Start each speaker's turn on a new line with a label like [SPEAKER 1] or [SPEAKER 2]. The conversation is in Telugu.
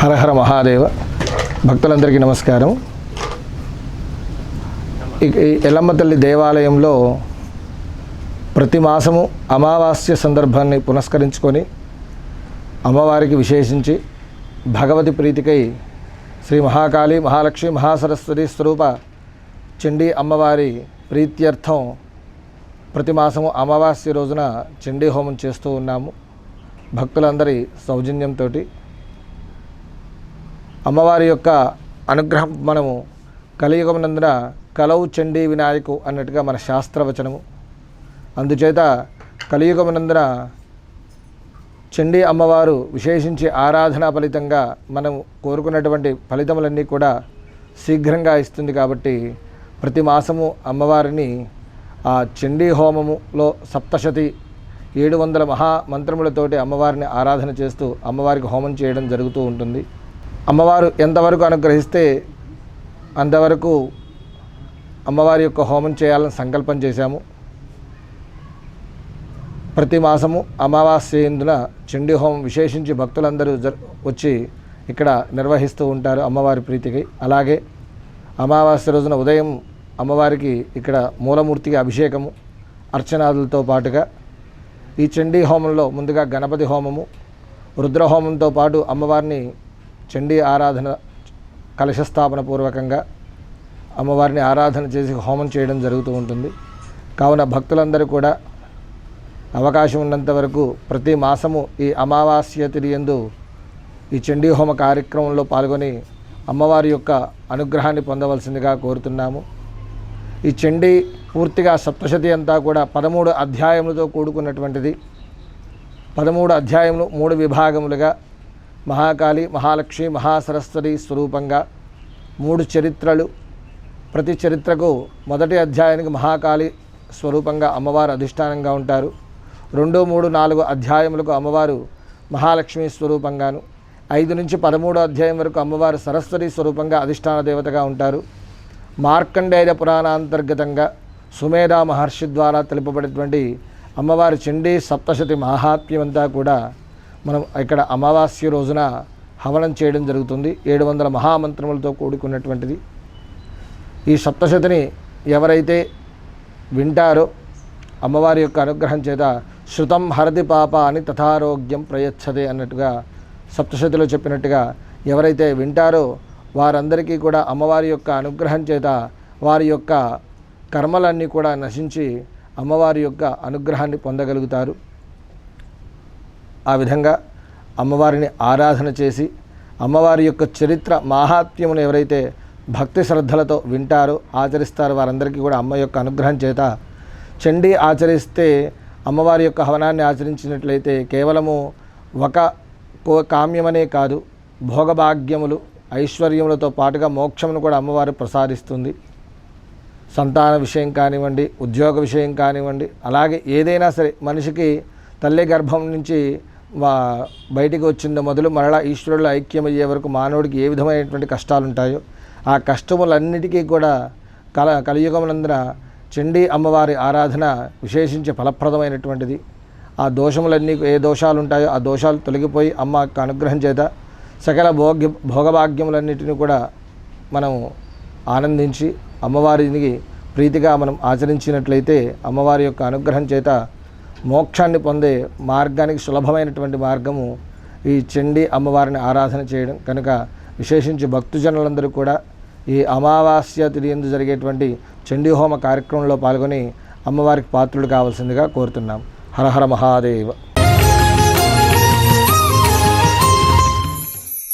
[SPEAKER 1] హరహర మహాదేవ. భక్తులందరికీ నమస్కారం. ఈ ఎల్లమ్మ తల్లి దేవాలయంలో ప్రతి మాసము అమావాస్య సందర్భాన్ని పునస్కరించుకొని అమ్మవారికి విశేషించి భగవతి ప్రీతికై శ్రీ మహాకాళి మహాలక్ష్మి మహాసరస్వతి స్వరూప చండీ అమ్మవారి ప్రీత్యర్థం ప్రతి మాసము అమావాస్య రోజున చండీ హోమం చేస్తూ ఉన్నాము. భక్తులందరి సౌజన్యంతో అమ్మవారి యొక్క అనుగ్రహం మనము కలియుగమునందున కలవు చండీ వినాయకు అన్నట్టుగా మన శాస్త్రవచనము. అందుచేత కలియుగమునందున చండీ అమ్మవారు విశేషించి ఆరాధన ఫలితంగా మనం కోరుకున్నటువంటి ఫలితములన్నీ కూడా శీఘ్రంగా ఇస్తుంది కాబట్టి ప్రతి మాసము అమ్మవారిని ఆ చండీ హోమములో సప్తశతి ఏడు వందల మహా మంత్రములతోటి అమ్మవారిని ఆరాధన చేస్తూ అమ్మవారికి హోమం చేయడం జరుగుతూ ఉంటుంది. అమ్మవారు ఎంతవరకు అనుగ్రహిస్తే అంతవరకు అమ్మవారి యొక్క హోమం చేయాలని సంకల్పం చేశాము. ప్రతి మాసము అమావాస్యందున చండీ హోమం విశేషించి భక్తులందరూ వచ్చి ఇక్కడ నిర్వహిస్తూ ఉంటారు అమ్మవారి ప్రీతికి. అలాగే అమావాస్య రోజున ఉదయం అమ్మవారికి ఇక్కడ మూలమూర్తికి అభిషేకము అర్చనాదులతో పాటుగా ఈ చండీ హోమంలో ముందుగా గణపతి హోమము రుద్రహోమంతో పాటు అమ్మవారిని చండీ ఆరాధన కలశస్థాపన పూర్వకంగా అమ్మవారిని ఆరాధన చేసి హోమం చేయడం జరుగుతూ ఉంటుంది. కావున భక్తులందరూ కూడా అవకాశం ఉన్నంత వరకు ప్రతి మాసము ఈ అమావాస్య తిరియందు ఈ చండీ హోమ కార్యక్రమంలో పాల్గొని అమ్మవారి యొక్క అనుగ్రహాన్ని పొందవలసిందిగా కోరుతున్నాము. ఈ చండీ పూర్తిగా సప్తశతి అంతా కూడా పదమూడు అధ్యాయములతో కూడుకున్నటువంటిది. పదమూడు అధ్యాయములు మూడు విభాగములుగా మహాకాళి మహాలక్ష్మి మహాసరస్వతి స్వరూపంగా మూడు చరిత్రలు. ప్రతి చరిత్రకు మొదటి అధ్యాయానికి మహాకాళి స్వరూపంగా అమ్మవారు అధిష్టానంగా ఉంటారు. రెండు మూడు నాలుగు అధ్యాయములకు అమ్మవారు మహాలక్ష్మి స్వరూపంగాను ఐదు నుంచి పదమూడో అధ్యాయం వరకు అమ్మవారు సరస్వతి స్వరూపంగా అధిష్టాన దేవతగా ఉంటారు. మార్కండేయ పురాణాంతర్గతంగా సుమేధా మహర్షి ద్వారా తెలుపబడినటువంటి అమ్మవారి చండీ సప్తశతి మహాత్మ్యం అంతా కూడా మనం ఇక్కడ అమావాస్య రోజున హవనం చేయడం జరుగుతుంది. ఏడు వందల మహామంత్రములతో కూడుకున్నటువంటిది. ఈ సప్తశతిని ఎవరైతే వింటారో అమ్మవారి యొక్క అనుగ్రహం చేత శృతం హరతి పాప అని తథారోగ్యం ప్రయచ్చదే అన్నట్టుగా సప్తశతిలో చెప్పినట్టుగా ఎవరైతే వింటారో వారందరికీ కూడా అమ్మవారి యొక్క అనుగ్రహం చేత వారి యొక్క కర్మలన్నీ కూడా నశించి అమ్మవారి యొక్క అనుగ్రహాన్ని పొందగలుగుతారు. ఆ విధంగా అమ్మవారిని ఆరాధన చేసి అమ్మవారి యొక్క చరిత్ర మాహాత్మ్యమును ఎవరైతే భక్తి శ్రద్ధలతో వింటారో ఆచరిస్తారో వారందరికీ కూడా అమ్మ యొక్క అనుగ్రహం చేత చండీ ఆచరిస్తే అమ్మవారి యొక్క హవనాన్ని ఆచరించినట్లయితే కేవలము ఒక కో కామ్యమనే కాదు భోగభాగ్యములు ఐశ్వర్యములతో పాటుగా మోక్షమును కూడా అమ్మవారు ప్రసాదిస్తుంది. సంతాన విషయం కానివ్వండి ఉద్యోగ విషయం కానివ్వండి అలాగే ఏదైనా సరే మనిషికి తల్లి గర్భం నుంచి వా బయటికి వచ్చిందో మొదలు మరలా ఈశ్వరుడు ఐక్యమయ్యే వరకు మానవుడికి ఏ విధమైనటువంటి కష్టాలు ఉంటాయో ఆ కష్టములన్నిటికీ కూడా కల కలియుగమునందున చండీ అమ్మవారి ఆరాధన విశేషించి ఫలప్రదమైనటువంటిది. ఆ దోషములన్నీ ఏ దోషాలు ఉంటాయో ఆ దోషాలు తొలగిపోయి అమ్మ యొక్క అనుగ్రహం చేత సకల భోగ్య భోగభాగ్యములన్నిటిని కూడా మనం ఆనందించి అమ్మవారికి ప్రీతిగా మనం ఆచరించినట్లయితే అమ్మవారి యొక్క అనుగ్రహం చేత మోక్షాన్ని పొందే మార్గానికి సులభమైనటువంటి మార్గము ఈ చండీ అమ్మవారిని ఆరాధన చేయడం. కనుక విశేషించి భక్తుజనులందరూ కూడా ఈ అమావాస్య తిరిగి జరిగేటువంటి చండీ హోమ కార్యక్రమంలో పాల్గొని అమ్మవారికి పాత్రుడు కావాల్సిందిగా కోరుతున్నాం. హరహర మహాదేవ.